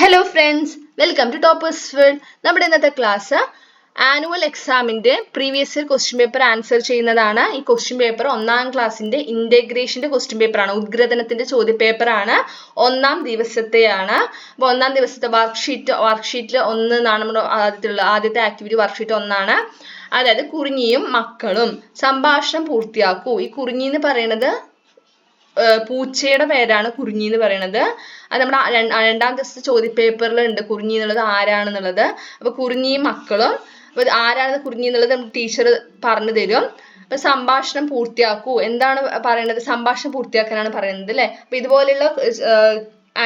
Hello friends welcome to toppers world നമ്മുടെ ഇന്നത്തെ class annual എക്സാമിന്റെ previous year question paper answer ചെയ്യുന്നതാണ്. ഈ ക്വസ്റ്റ്യൻ പേപ്പർ ഒന്നാം ക്ലാസ്സിന്റെ ഇന്റഗ്രേഷന്റെ ക്വസ്റ്റ്യൻ പേപ്പറാണ് ഉദ്ഗ്രഥനത്തിന്റെ ചോദ്യ പേപ്പർ ആണ്. ഒന്നാം ദിവസത്തെയാണ്. അപ്പോൾ ഒന്നാം ദിവസത്തെ വർക്ക്ഷീറ്റ് വർക്ക്ഷീറ്റിൽ ഒന്ന് എന്നാണ് നമ്മുടെ ആദ്യത്തെ ആദ്യത്തെ ആക്ടിവിറ്റി വർക്ക്ഷീറ്റ് ഒന്നാണ്. അതായത് കുറിഞ്ഞിയും മക്കളും. സംഭാഷണം പൂർത്തിയാക്കൂ. ഈ കുറിഞ്ഞി എന്ന് പറയുന്നത് പൂച്ചയുടെ പേരാണ് കുറിഞ്ഞി എന്ന് പറയുന്നത് അത് നമ്മുടെ രണ്ടാം ദിവസത്തെ ചോദ്യ പേപ്പറിൽ ഉണ്ട് കുറിഞ്ഞി എന്നുള്ളത് ആരാണെന്നുള്ളത്. അപ്പൊ കുറിഞ്ഞിയും മക്കളും അപ്പൊ ആരാണ് കുറിഞ്ഞി എന്നുള്ളത് നമ്മുടെ ടീച്ചർ പറഞ്ഞു തരും. അപ്പൊ സംഭാഷണം പൂർത്തിയാക്കൂ. എന്താണ് പറയുന്നത് സംഭാഷണം പൂർത്തിയാക്കാനാണ് പറയുന്നത് അല്ലെ? അപ്പൊ ഇതുപോലെയുള്ള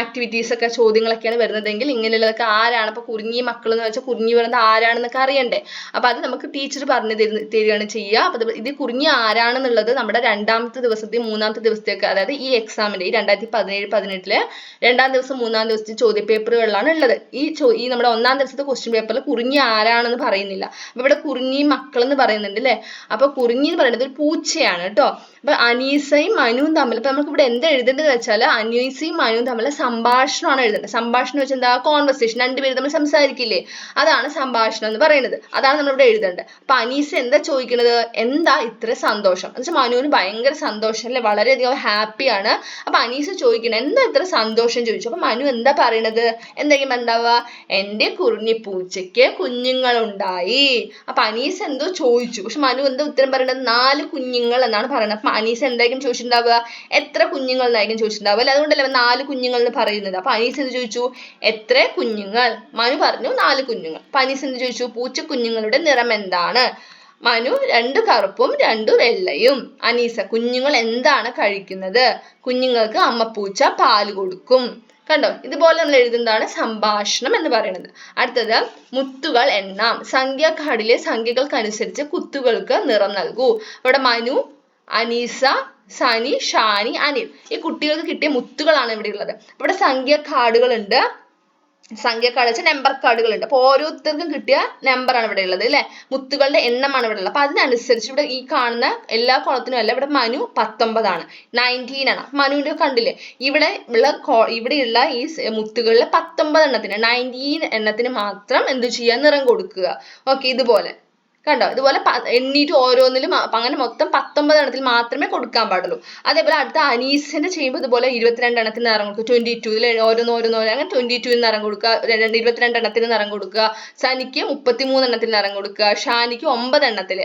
ആക്ടിവിറ്റീസ് ഒക്കെ ചോദ്യങ്ങളൊക്കെയാണ് വരുന്നതെങ്കിൽ ഇങ്ങനെയുള്ളതൊക്കെ ആരാണ്? ഇപ്പൊ കുറിഞ്ഞി മക്കൾ എന്ന് വെച്ചാൽ കുറിഞ്ഞി പറയുന്നത് ആരാണെന്നൊക്കെ അറിയണ്ടേ? അപ്പൊ അത് നമുക്ക് ടീച്ചർ പറഞ്ഞു തരുന്ന തരികയാണ് ചെയ്യുക. അപ്പൊ ഇത് കുറിഞ്ഞി ആരാണെന്നുള്ളത് നമ്മുടെ രണ്ടാമത്തെ ദിവസത്തെ മൂന്നാമത്തെ ദിവസത്തേക്ക് അതായത് ഈ എക്സാമിന്റെ ഈ രണ്ടായിരത്തി പതിനേഴ് പതിനെട്ടിലെ രണ്ടാം ദിവസം മൂന്നാം ദിവസത്തെ ചോദ്യ പേപ്പറുകളിലാണ് ഉള്ളത്. ഈ ചോ ഈ നമ്മുടെ ഒന്നാം ദിവസത്തെ ക്വസ്റ്റ്യൻ പേപ്പറിൽ കുറിഞ്ഞി ആരാണെന്ന് പറയുന്നില്ല. അപ്പൊ ഇവിടെ കുറിഞ്ഞി മക്കൾ എന്ന് പറയുന്നുണ്ട് അല്ലേ? അപ്പൊ കുറിഞ്ഞി എന്ന് പറയുന്നത് ഒരു പൂച്ചയാണ് കേട്ടോ. അപ്പൊ അനീസയും മനുവും തമ്മിൽ ഇപ്പൊ നമുക്ക് ഇവിടെ എന്താ എഴുതേണ്ടത് വെച്ചാൽ അനീസയും മനുവും തമ്മിൽ സംഭാഷണമാണ് എഴുതേണ്ടത്. സംഭാഷണം വെച്ചാൽ എന്താ? കോൺവെർസേഷൻ രണ്ടുപേരും തമ്മിൽ സംസാരിക്കില്ലേ? അതാണ് സംഭാഷണം എന്ന് പറയുന്നത്. അതാണ് നമ്മൾ ഇവിടെ എഴുതേണ്ടത്. അപ്പൊ അനീസ് എന്താ ചോദിക്കുന്നത് എന്താ ഇത്ര സന്തോഷം? എന്ന് വെച്ചാൽ മനുവിന് ഭയങ്കര സന്തോഷം അല്ലെ? വളരെയധികം ഹാപ്പിയാണ് അപ്പൊ അനീസ് ചോദിക്കണം എന്താ ഇത്ര സന്തോഷം ചോദിച്ചു? അപ്പൊ മനു എന്താ പറയണത്? എന്തെങ്കിലും എന്താവുക? എന്റെ കുറിഞ്ഞി പൂച്ചയ്ക്ക് കുഞ്ഞുങ്ങളുണ്ടായി. അപ്പൊ അനീസ് എന്തോ ചോദിച്ചു. പക്ഷെ മനു എന്താ ഉത്തരം പറയുന്നത് നാല് കുഞ്ഞുങ്ങൾ എന്നാണ് പറയുന്നത് അപ്പൊ അനീസ് എന്തായിരിക്കും ചോദിച്ചിട്ടുണ്ടാവുക? എത്ര കുഞ്ഞുങ്ങൾ എന്നായിരിക്കും ചോദിച്ചിട്ടുണ്ടാവുക? അല്ലെ? അതുകൊണ്ടല്ലേ നാല് കുഞ്ഞുങ്ങൾ എന്ന് പറയുന്നത്. അപ്പൊ അനീസ് എന്ത് ചോദിച്ചു? എത്ര കുഞ്ഞുങ്ങൾ? മനു പറഞ്ഞു നാല് കുഞ്ഞുങ്ങൾ. അപ്പൊ അനീസ് എന്ത് ചോദിച്ചു? പൂച്ച കുഞ്ഞുങ്ങളുടെ നിറം എന്താണ്? മനു രണ്ട് കറുപ്പും രണ്ട് വെള്ളയും. അനീസ കുഞ്ഞുങ്ങൾ എന്താണ് കഴിക്കുന്നത്? കുഞ്ഞുങ്ങൾക്ക് അമ്മപ്പൂച്ച പാൽ കൊടുക്കും. കണ്ടോ? ഇതുപോലെ നമ്മൾ എഴുതുന്നതാണ് സംഭാഷണം എന്ന് പറയുന്നത്. അടുത്തത് മുത്തുകൾ എണ്ണാം. സംഖ്യാ കാർഡിലെ സംഖ്യകൾക്കനുസരിച്ച് കുത്തുകൾക്ക് നിറം നൽകൂ. ഇവിടെ മനു അനീസ സനി ഷാനി അനിൽ. ഈ കുട്ടികൾക്ക് കിട്ടിയ മുത്തുകളാണ് ഇവിടെ ഉള്ളത്. ഇവിടെ സംഖ്യ കാർഡുകൾ ഉണ്ട് സംഖ്യ കാർഡ് വെച്ചാൽ നമ്പർ കാർഡുകൾ ഉണ്ട് അപ്പൊ ഓരോരുത്തർക്കും കിട്ടിയ നമ്പർ ആണ് ഇവിടെ ഉള്ളത് അല്ലെ? മുത്തുകളുടെ എണ്ണമാണ് ഇവിടെ ഉള്ളത്. അപ്പൊ അതിനനുസരിച്ച് ഇവിടെ ഈ കാണുന്ന എല്ലാ കുളത്തിനും അല്ല ഇവിടെ മനു പത്തൊമ്പതാണ്. നയന്റീൻ ആണ്. മനുവിന്റെ കണ്ടില്ലേ? ഇവിടെ ഉള്ള ഇവിടെയുള്ള ഈ മുത്തുകളിലെ പത്തൊമ്പത് എണ്ണത്തിന് നയന്റീൻ എണ്ണത്തിന് മാത്രം എന്ത് ചെയ്യുക? നിറം കൊടുക്കുക. ഓക്കെ ഇതുപോലെ. കണ്ടോ? ഇതുപോലെ എണ്ണീറ്റ് ഓരോന്നിലും അങ്ങനെ മൊത്തം പത്തൊമ്പത് എണ്ണത്തിൽ മാത്രമേ കൊടുക്കാൻ പാടുള്ളൂ. അതേപോലെ അടുത്ത അനീസിന്റെ ചെയ്യുമ്പോൾ ഇതുപോലെ ഇരുപത്തിരണ്ട് എണ്ണത്തിന് നിറം കൊടുക്കുക. ട്വന്റി ടു ഇതിൽ ഓരോന്ന് ഓരോന്ന്. ഓരോ അങ്ങനെ ട്വന്റി ടുവിന് നിറം കൊടുക്കുക. ഇരുപത്തിരണ്ട് എണ്ണത്തിന് നിറം കൊടുക്കുക. സനിക്ക് മുപ്പത്തിമൂന്ന് എണ്ണത്തിന് നിറം കൊടുക്കുക. ഷാനിക്ക് ഒമ്പത് എണ്ണത്തിൽ.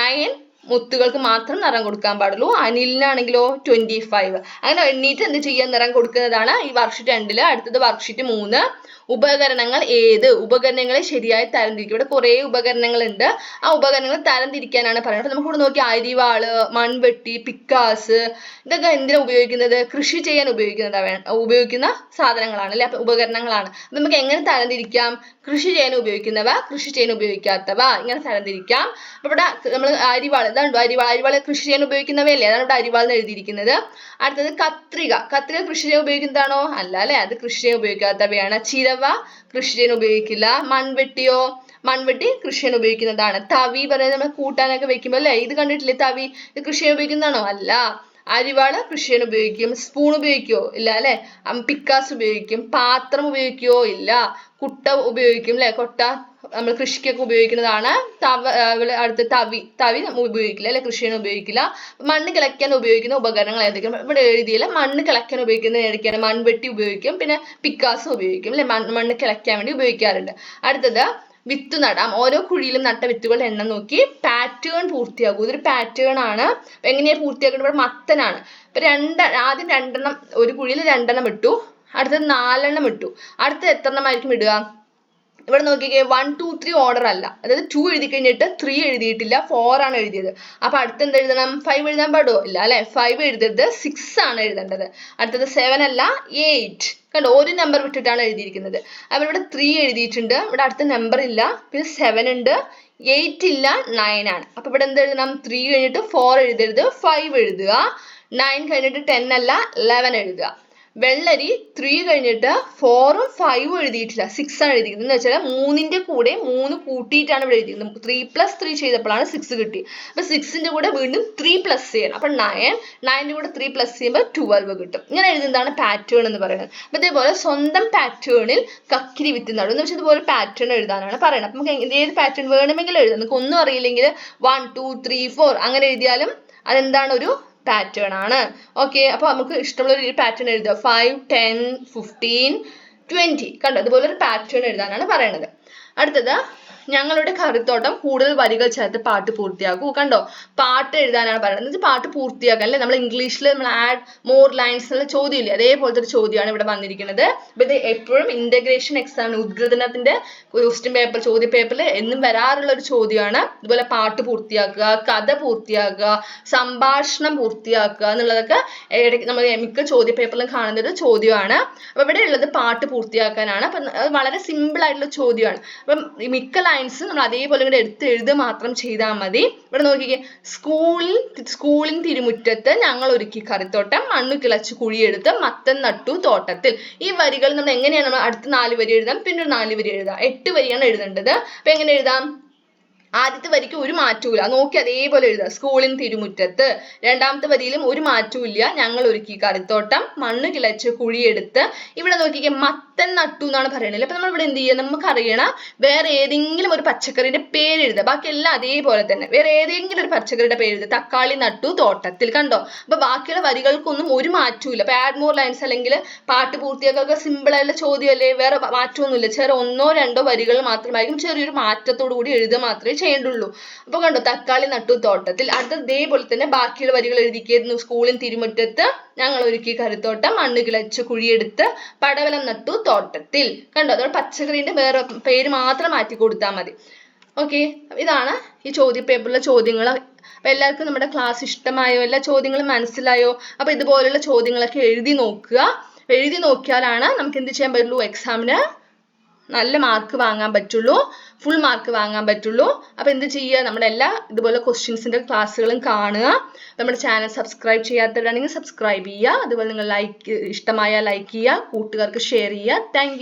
നയൻ മുത്തുകൾക്ക് മാത്രം നിറം കൊടുക്കാൻ പാടുള്ളൂ. അനിലിനാണെങ്കിലോ ട്വന്റി ഫൈവ് അങ്ങനെ എണ്ണീറ്റ് എന്ത് ചെയ്യാൻ നിറം കൊടുക്കുന്നതാണ് ഈ വർക്ക്ഷീറ്റ് രണ്ടിൽ. അടുത്തത് വർക്ക്ഷീറ്റ് മൂന്ന്. ഉപകരണങ്ങൾ ഏത്? ഉപകരണങ്ങളെ ശരിയായി തരംതിരിക്കും ഇവിടെ കുറേ ഉപകരണങ്ങൾ ഉണ്ട് ആ ഉപകരണങ്ങൾ തരംതിരിക്കാനാണ് പറയുന്നത്. നമുക്ക് ഇവിടെ നോക്കി അരിവാൾ മൺവെട്ടി പിക്കാസ് ഇതൊക്കെ എന്തിനാ ഉപയോഗിക്കുന്നത്? കൃഷി ചെയ്യാൻ ഉപയോഗിക്കുന്നതാ വേ- ഉപയോഗിക്കുന്ന സാധനങ്ങളാണ് അല്ലെ? ഉപകരണങ്ങളാണ്. അപ്പൊ നമുക്ക് എങ്ങനെ തരംതിരിക്കാം? കൃഷി ചെയ്യാൻ ഉപയോഗിക്കുന്നവ കൃഷി ചെയ്യാൻ ഉപയോഗിക്കാത്തവ. ഇങ്ങനെ തരംതിരിക്കാം. ഇവിടെ നമ്മൾ അരിവാൾ ഇതാണ്ടോ അരിവാൾ. അരിവാൾ കൃഷി ചെയ്യാൻ ഉപയോഗിക്കുന്നവയല്ലേ? അതാണ് ഇവിടെ അരിവാൾ എന്ന് എഴുതിയിരിക്കുന്നത്. അടുത്തത് കത്രിക. കത്രിക കൃഷി ചെയ്യാൻ ഉപയോഗിക്കുന്നതാണോ അല്ല അല്ലെ? അത് കൃഷി ചെയ്യാൻ ഉപയോഗിക്കാത്തവയാണ്. ചിരവ കൃഷി ചെയ്യാൻ ഉപയോഗിക്കില്ല. മൺവെട്ടിയോ? മൺവെട്ടി കൃഷി ചെയ്യാൻ ഉപയോഗിക്കുന്നതാണ്. തവി പറയുന്നത് നമ്മൾ കൂട്ടാനൊക്കെ വെക്കുമ്പോൾ അല്ലേ? ഇത് കണ്ടിട്ടില്ലേ തവി? ഇത് കൃഷി ചെയ്യാൻ ഉപയോഗിക്കുന്നതാണോ? അല്ല. അരിവാൾ ചെയ്യാൻ ഉപയോഗിക്കും. സ്പൂൺ ഉപയോഗിക്കുവോ? ഇല്ല അല്ലെ? പിക്കാസ് ഉപയോഗിക്കും. പാത്രം ഉപയോഗിക്കുവോ? ഇല്ല. കുട്ട ഉപയോഗിക്കും അല്ലെ? കൊട്ട? നമ്മൾ കൃഷിക്കൊക്കെ ഉപയോഗിക്കുന്നതാണ്. തവ അടുത്ത് തവി തവി നമ്മൾ ഉപയോഗിക്കില്ല അല്ലെ? കൃഷി ചെയ്യാൻ ഉപയോഗിക്കില്ല. മണ്ണ് കിളയ്ക്കാൻ ഉപയോഗിക്കുന്ന ഉപകരണങ്ങൾ ഏതൊക്കെയാണ്? ഇവിടെ എഴുതിയില്ല മണ്ണ് കിളയ്ക്കാൻ ഉപയോഗിക്കുന്ന ഏതൊക്കെയാണ്? മൺവെട്ടി ഉപയോഗിക്കും പിന്നെ പിക്കാസ് ഉപയോഗിക്കും അല്ലെ? മണ്ണ് കിളയ്ക്കാൻ വേണ്ടി ഉപയോഗിക്കാറുണ്ട്. അടുത്തത് വിത്ത് നടാം. ഓരോ കുഴിയിലും നട്ട വിത്തുകളുടെ എണ്ണം നോക്കി പാറ്റേൺ പൂർത്തിയാകും ഇതൊരു പാറ്റേൺ ആണ്. എങ്ങനെയാണ് എങ്ങനെയാ പൂർത്തിയാക്കുന്നത് ഇവിടെ മത്തനാണ്. ഇപ്പൊ രണ്ട് ആദ്യം രണ്ടെണ്ണം ഒരു കുഴിയിൽ രണ്ടെണ്ണം ഇട്ടു. അടുത്തത് നാലെണ്ണം ഇട്ടു. അടുത്തത് എത്ര എണ്ണമായിരിക്കും ഇടുക? ഇവിടെ നോക്കിക്കേ വൺ ടു ത്രീ ഓർഡർ അല്ല. അതായത് ടു എഴുതി കഴിഞ്ഞിട്ട് ത്രീ എഴുതിയിട്ടില്ല ഫോർ ആണ് എഴുതിയത്. അപ്പൊ അടുത്ത് എന്ത് എഴുതണം? ഫൈവ് എഴുതാൻ പാടുമോ ഇല്ല അല്ലെ? ഫൈവ് എഴുതരുത് സിക്സ് ആണ് എഴുതേണ്ടത്. അടുത്തത് സെവൻ അല്ല എയ്റ്റ് കണ്ടോ? ഒരു നമ്പർ വിട്ടിട്ടാണ് എഴുതിയിരിക്കുന്നത്. അപ്പൊ ഇവിടെ ത്രീ എഴുതിയിട്ടുണ്ട്. ഇവിടെ അടുത്ത നമ്പർ ഇല്ല. പിന്നെ സെവൻ ഉണ്ട്. എയ്റ്റ് ഇല്ല നയൻ ആണ്. അപ്പൊ ഇവിടെ എന്ത് എഴുതണം? ത്രീ കഴിഞ്ഞിട്ട് ഫോർ എഴുതരുത്. ഫൈവ് എഴുതുക. നയൻ കഴിഞ്ഞിട്ട് ടെൻ അല്ല ലെവൻ എഴുതുക. വെള്ളരി ത്രീ കഴിഞ്ഞിട്ട് ഫോറും ഫൈവും എഴുതിയിട്ടില്ല. സിക്സ് ആണ് എഴുതിയിരിക്കുന്നത്. എന്ന് വെച്ചാൽ മൂന്നിന്റെ കൂടെ മൂന്ന് കൂട്ടിയിട്ടാണ് ഇവിടെ എഴുതിയിരിക്കുന്നത്. ത്രീ പ്ലസ് ത്രീ ചെയ്തപ്പോഴാണ് സിക്സ് കിട്ടി അപ്പൊ സിക്സിന്റെ കൂടെ വീണ്ടും ത്രീ പ്ലസ് ചെയ്യണം. അപ്പൊ നയൻ നയന്റെ കൂടെ ത്രീ പ്ലസ് ചെയ്യുമ്പോൾ ട്വൽവ് കിട്ടും. ഇങ്ങനെ എഴുതുന്നതാണ് പാറ്റേൺ എന്ന് പറയുന്നത്. അപ്പൊ ഇതേപോലെ സ്വന്തം പാറ്റേണിൽ കക്കിരി വിത്ത് നടും. എന്ന് വെച്ചാൽ ഇതുപോലെ പാറ്റേൺ എഴുതാനാണ് പറയുന്നത് അപ്പൊ നമുക്ക് ഏത് പാറ്റേൺ വേണമെങ്കിലും എഴുതാം. നമുക്ക് ഒന്നും അറിയില്ലെങ്കിൽ വൺ ടു ത്രീ ഫോർ അങ്ങനെ എഴുതിയാലും അതെന്താണ് ഒരു പാറ്റേൺ ആണ്. ഓക്കെ അപ്പോൾ നമുക്ക് ഇഷ്ടമുള്ള ഒരു പാറ്റേൺ എഴുതുക. ഫൈവ് ടെൻ ഫിഫ്റ്റീൻ ട്വന്റി കണ്ടോ? അതുപോലെ ഒരു പാറ്റേൺ എഴുതാനാണ് പറയണത്. അടുത്തത് ഞങ്ങളുടെ കറിത്തോട്ടം കൂടുതൽ വരികൾ ചേർത്ത് പാട്ട് പൂർത്തിയാക്കൂ. കണ്ടോ? പാട്ട് എഴുതാനാണ് പറയുന്നത്. പാട്ട് പൂർത്തിയാക്കാൻ അല്ലെ? നമ്മൾ ഇംഗ്ലീഷിൽ നമ്മൾ ആഡ് മോർ ലൈൻസ് എന്നുള്ള ചോദ്യമില്ലേ? അതേപോലത്തെ ഒരു ചോദ്യമാണ് ഇവിടെ വന്നിരിക്കുന്നത്. ഇത് എപ്പോഴും ഇന്റഗ്രേഷൻ എക്സാം ഉദ്ഗ്രഥനത്തിന്റെ ക്വസ്റ്റ്യൻ പേപ്പർ ചോദ്യ പേപ്പറിൽ എന്നും വരാറുള്ള ഒരു ചോദ്യമാണ്. ഇതുപോലെ പാട്ട് പൂർത്തിയാക്കുക കഥ പൂർത്തിയാക്കുക സംഭാഷണം പൂർത്തിയാക്കുക എന്നുള്ളതൊക്കെ നമ്മൾ മിക്ക ചോദ്യ പേപ്പറിലും കാണുന്ന ഒരു ചോദ്യമാണ്. അപ്പൊ ഇവിടെ ഉള്ളത് പാട്ട് പൂർത്തിയാക്കാനാണ്. അപ്പൊ വളരെ സിമ്പിൾ ആയിട്ടുള്ള ചോദ്യമാണ്. അപ്പം മിക്ക ലൈൻസ് നമ്മൾ അതേപോലെ ഇങ്ങോട്ട് എടുത്ത് എഴുതുക മാത്രം ചെയ്താൽ മതി. ഇവിടെ നോക്കിക്കേ സ്കൂളിൽ സ്കൂളിൻ തിരുമുറ്റത്ത് ഞങ്ങൾ ഒരുക്കി കറിത്തോട്ടം മണ്ണ് കിളച്ച് കുഴിയെടുത്ത് മത്തൻ നട്ടു തോട്ടത്തിൽ. ഈ വരികൾ നമ്മൾ എങ്ങനെയാണ് നമ്മൾ അടുത്ത നാല് വരി എഴുതാം? പിന്നെ ഒരു നാല് വരി എഴുതാം. എട്ട് വരിയാണ് എഴുതേണ്ടത്. അപ്പൊ എങ്ങനെ എഴുതാം? ആദ്യത്തെ വരിക്ക് ഒരു മാറ്റവും നോക്കി അതേപോലെ എഴുതുക. സ്കൂളിൻ തിരുമുറ്റത്ത്. രണ്ടാമത്തെ വരിയിലും ഒരു മാറ്റവും ഞങ്ങൾ ഒരുക്കി. കറിത്തോട്ടം. മണ്ണ് കിളച്ച് കുഴിയെടുത്ത്. ഇവിടെ നോക്കിക്കേ മത്തൻ നട്ടു എന്നാണ് പറയുന്നത് അപ്പൊ നമ്മൾ ഇവിടെ എന്ത് ചെയ്യുക? നമുക്ക് അറിയണം വേറെ ഏതെങ്കിലും ഒരു പച്ചക്കറിയുടെ പേര് എഴുതുക. ബാക്കി എല്ലാം അതേപോലെ തന്നെ. വേറെ ഏതെങ്കിലും ഒരു പച്ചക്കറിയുടെ പേര് എഴുതുക. തക്കാളി നട്ടു തോട്ടത്തിൽ. കണ്ടോ? അപ്പൊ ബാക്കിയുള്ള വരികൾക്കൊന്നും ഒരു മാറ്റവും ഇല്ല ആഡ് മോർ ലൈൻസ് അല്ലെങ്കിൽ പാട്ട് പൂർത്തിയാക്കുക സിമ്പിൾ ആയിട്ടുള്ള ചോദ്യമല്ലേ? വേറെ മാറ്റമൊന്നുമില്ല. ചെറിയ ഒന്നോ രണ്ടോ വരികൾ മാത്രമായിരിക്കും ചെറിയൊരു മാറ്റത്തോടു കൂടി എഴുതുക മാത്രമേ ചെയ്യേണ്ടുള്ളൂ. അപ്പൊ കണ്ടോ തക്കാളി നട്ടു തോട്ടത്തിൽ. അടുത്ത ഇതേപോലെ തന്നെ ബാക്കിയുള്ള വരികൾ എഴുതിക്കായിരുന്നു സ്കൂളിൻ തിരുമുറ്റത്ത് ഞങ്ങൾ ഒരുക്കി കരുത്തോട്ടം മണ്ണ് കിളച്ച് കുഴിയെടുത്ത് പടവലം നട്ടു തോട്ടത്തിൽ. കണ്ടോ അതോടെ പച്ചക്കറിന്റെ വേറെ പേര് മാത്രം മാറ്റി കൊടുത്താൽ മതി. ഓക്കെ ഇതാണ് ഈ ചോദ്യ പേപ്പറിലെ ചോദ്യങ്ങൾ. അപ്പൊ എല്ലാവർക്കും നമ്മുടെ ക്ലാസ് ഇഷ്ടമായോ? എല്ലാ ചോദ്യങ്ങളും മനസ്സിലായോ? അപ്പൊ ഇതുപോലുള്ള ചോദ്യങ്ങളൊക്കെ എഴുതി നോക്കുക. എഴുതി നോക്കിയാലാണ് നമുക്ക് എന്ത് ചെയ്യാൻ പറ്റുള്ളൂ? എക്സാമിന് നല്ല മാർക്ക് വാങ്ങാൻ പറ്റുള്ളൂ ഫുൾ മാർക്ക് വാങ്ങാൻ പറ്റുള്ളൂ. അപ്പോൾ എന്ത് ചെയ്യുക? നമ്മുടെ എല്ലാ ഇതുപോലെ ക്വസ്റ്റ്യൻസിന്റെ ക്ലാസ്സുകളും കാണുക. നമ്മുടെ ചാനൽ സബ്സ്ക്രൈബ് ചെയ്യാത്തവരാണെങ്കിൽ സബ്സ്ക്രൈബ് ചെയ്യുക. അതുപോലെ നിങ്ങൾ ലൈക്ക് ഇഷ്ടമായ ലൈക്ക് ചെയ്യുക. കൂട്ടുകാർക്ക് ഷെയർ ചെയ്യുക. താങ്ക്